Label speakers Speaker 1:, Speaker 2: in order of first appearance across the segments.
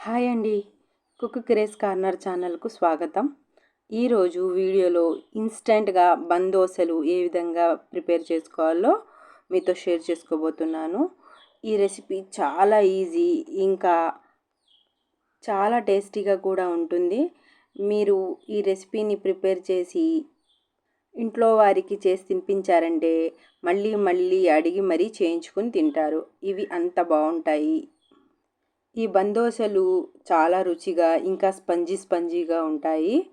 Speaker 1: Hi అండి. Cook craze corner ఛానల్కు స్వాగతం. ఈరోజు వీడియోలో ఇన్స్టెంట్గా బందోసలు ఏ విధంగా ప్రిపేర్ చేసుకోవాలో మీతో షేర్ చేసుకోబోతున్నాను. ఈ రెసిపీ చాలా ఈజీ ఇంకా చాలా టేస్టీగా కూడా ఉంటుంది. మీరు ఈ రెసిపీని ప్రిపేర్ చేసి ఇంట్లో వారికి చేసి తినిపించారంటే మళ్ళీ మళ్ళీ అడిగి మరీ చేయించుకుని తింటారు. ఇవి అంత బాగుంటాయి. ఈ బందోసలు చాలా రుచిగా ఇంకా స్పంజీ స్పంజీగా ఉంటాయి.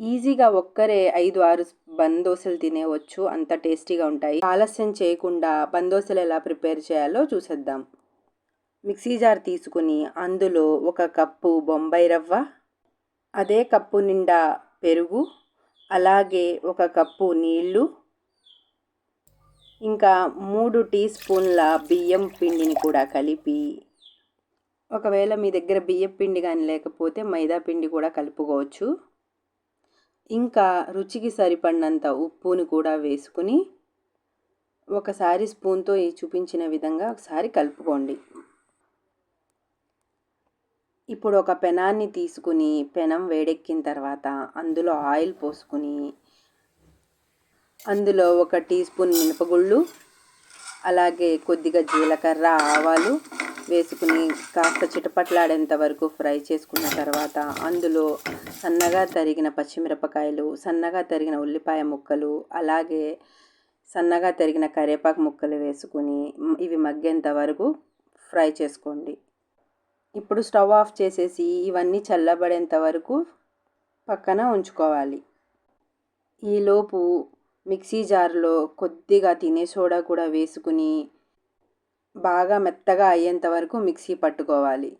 Speaker 1: ఈజీగా ఒక్కరే ఐదు ఆరు బందోసలు తినేవచ్చు. అంత టేస్టీగా ఉంటాయి. ఆలస్యం చేయకుండా బందోసలు ఎలా ప్రిపేర్ చేయాలో చూసేద్దాం. మిక్సీ జార్ తీసుకుని అందులో ఒక కప్పు బొంబాయి రవ్వ అదే కప్పు నిండా పెరుగు అలాగే ఒక కప్పు నీళ్ళు ఇంకా మూడు టీ స్పూన్ల బియ్యం పిండిని కూడా కలిపి ఒకవేళ మీ దగ్గర బియ్యం పిండి కానీ లేకపోతే మైదా పిండి కూడా కలుపుకోవచ్చు. ఇంకా రుచికి సరిపడినంత ఉప్పుని కూడా వేసుకుని ఒకసారి స్పూన్తో చూపించిన విధంగా ఒకసారి కలుపుకోండి. ఇప్పుడు ఒక పెనాన్ని తీసుకుని పెనం వేడెక్కిన తర్వాత అందులో ఆయిల్ పోసుకుని అందులో ఒక టీ స్పూన్ మినపగుళ్ళు అలాగే కొద్దిగా జీలకర్ర ఆవాలు వేసుకుని కాస్త చిటపట్లాడేంత వరకు ఫ్రై చేసుకున్న తర్వాత అందులో సన్నగా తరిగిన పచ్చిమిరపకాయలు సన్నగా తరిగిన ఉల్లిపాయ ముక్కలు అలాగే సన్నగా తరిగిన కరివేపాకు ముక్కలు వేసుకుని ఇవి మగ్గేంత వరకు ఫ్రై చేసుకోండి. ఇప్పుడు స్టవ్ ఆఫ్ చేసేసి ఇవన్నీ చల్లబడేంత వరకు పక్కన ఉంచుకోవాలి. ఈలోపు మిక్సీ జార్లో కొద్దిగా తినే సోడా కూడా వేసుకుని బాగా మెత్తగా అయ్యేంత వరకు మిక్సీ పట్టుకోవాలి.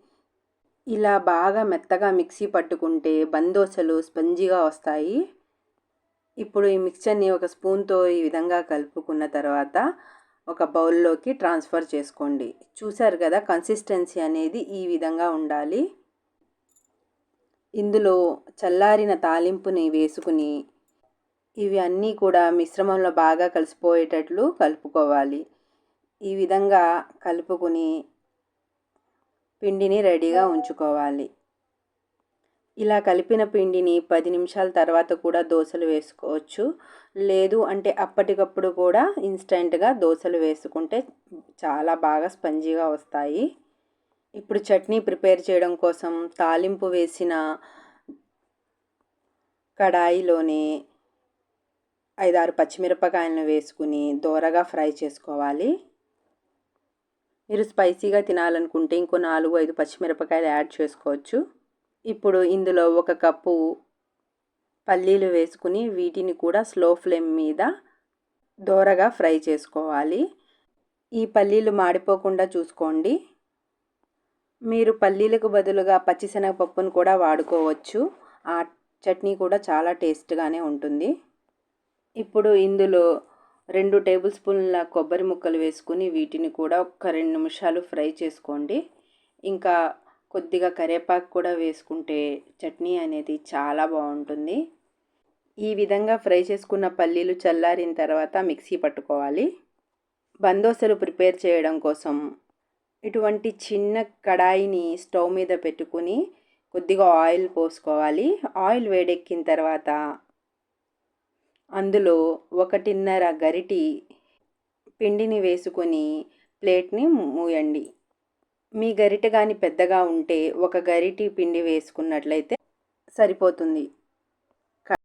Speaker 1: ఇలా బాగా మెత్తగా మిక్సీ పట్టుకుంటే బందోసలు స్పంజిగా వస్తాయి. ఇప్పుడు ఈ మిక్చర్ని ఒక స్పూన్తో ఈ విధంగా కలుపుకున్న తర్వాత ఒక బౌల్లోకి ట్రాన్స్ఫర్ చేసుకోండి. చూసారు కదా కన్సిస్టెన్సీ అనేది ఈ విధంగా ఉండాలి. ఇందులో చల్లారిన తాలింపుని వేసుకుని ఇవి అన్నీ కూడా మిశ్రమంలో బాగా కలిసిపోయేటట్లు కలుపుకోవాలి. ఈ విధంగా కలుపుకుని పిండిని రెడీగా ఉంచుకోవాలి. ఇలా కలిపిన పిండిని పది నిమిషాల తర్వాత కూడా దోశలు వేసుకోవచ్చు. లేదు అంటే అప్పటికప్పుడు కూడా ఇన్స్టెంట్గా దోశలు వేసుకుంటే చాలా బాగా స్పంజీగా వస్తాయి. ఇప్పుడు చట్నీ ప్రిపేర్ చేయడం కోసం తాలింపు వేసిన కడాయిలోనే ఐదారు పచ్చిమిరపకాయలను వేసుకుని దోరగా ఫ్రై చేసుకోవాలి. మీరు స్పైసీగా తినాలనుకుంటే ఇంకో నాలుగు ఐదు పచ్చిమిరపకాయలు యాడ్ చేసుకోవచ్చు. ఇప్పుడు ఇందులో ఒక కప్పు పల్లీలు వేసుకుని వీటిని కూడా స్లో ఫ్లేమ్ మీద దోరగా ఫ్రై చేసుకోవాలి. ఈ పల్లీలు మాడిపోకుండా చూసుకోండి. మీరు పల్లీలకు బదులుగా పచ్చిశనగపప్పును కూడా వాడుకోవచ్చు. ఆ చట్నీ కూడా చాలా టేస్ట్గానే ఉంటుంది. ఇప్పుడు ఇందులో రెండు టేబుల్ స్పూన్ల కొబ్బరి ముక్కలు వేసుకుని వీటిని కూడా ఒక రెండు నిమిషాలు ఫ్రై చేసుకోండి. ఇంకా కొద్దిగా కరివేపాకు కూడా వేసుకుంటే చట్నీ అనేది చాలా బాగుంటుంది. ఈ విధంగా ఫ్రై చేసుకున్న పల్లీలు చల్లారిన తర్వాత మిక్సీ పట్టుకోవాలి. బందోసలు ప్రిపేర్ చేయడం కోసం ఇటువంటి చిన్న కడాయిని స్టవ్ మీద పెట్టుకుని కొద్దిగా ఆయిల్ పోసుకోవాలి. ఆయిల్ వేడెక్కిన తర్వాత అందులో ఒకటిన్నర గరిటి పిండిని వేసుకొని ప్లేట్ని మూయండి. మీ గరిట కానీ పెద్దగా ఉంటే ఒక గరిటి పిండి వేసుకున్నట్లయితే సరిపోతుంది.